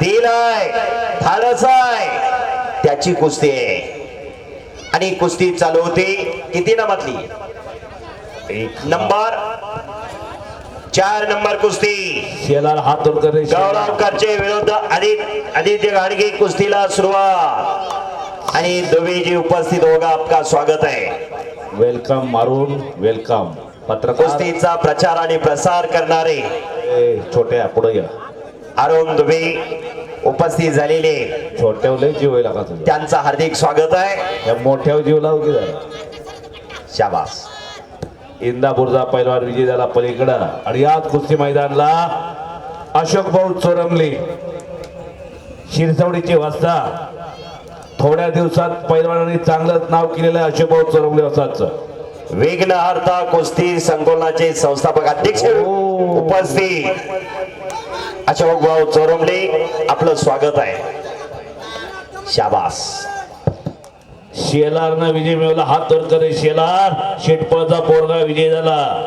दिलाय धाडस आहे. त्याची कुस्ती आहे. आणि कुस्ती चालू होते किती नामातली एक नंबर. चार नंबर कुस्ती. शेलार हात गौरवकरचे विरुद्ध आदित्य आदित्य गाडगे कुस्तीला सुरुवात. आणि दोघेजी उपस्थित होगा आपका स्वागत आहे. वेलकम मारून वेलकम. पत्रकार कुस्तीचा प्रचार आणि प्रसार करणारे ए, छोट्या पुढे अरुण दुबे उपस्थित झालेले. छोट्या जीव त्यांचं हार्दिक स्वागत आहे. या मोठ्या जीव लाव की जरा. शाबास. इंदापूरचा पैलवान विजय झाला पलीकडं आणि याच कुस्ती मैदानला अशोक भाऊ चोरमले शिरसवडीची वस्ता. थोड्या दिवसात पैलवानांनी चांगलं नाव केलेलं आहे अशोक भाऊ चोरमले वसाचं विघ्नहर्ता कुस्ती संकुलनाचे संस्थापक अध्यक्ष. उपस्थित. अशोक भाऊ चोरमले आपलं स्वागत आहे. शाबास. शेलारनं विजय मिळवला हात तर करे शेलार. शेटपळचा पोरगा विजय झाला.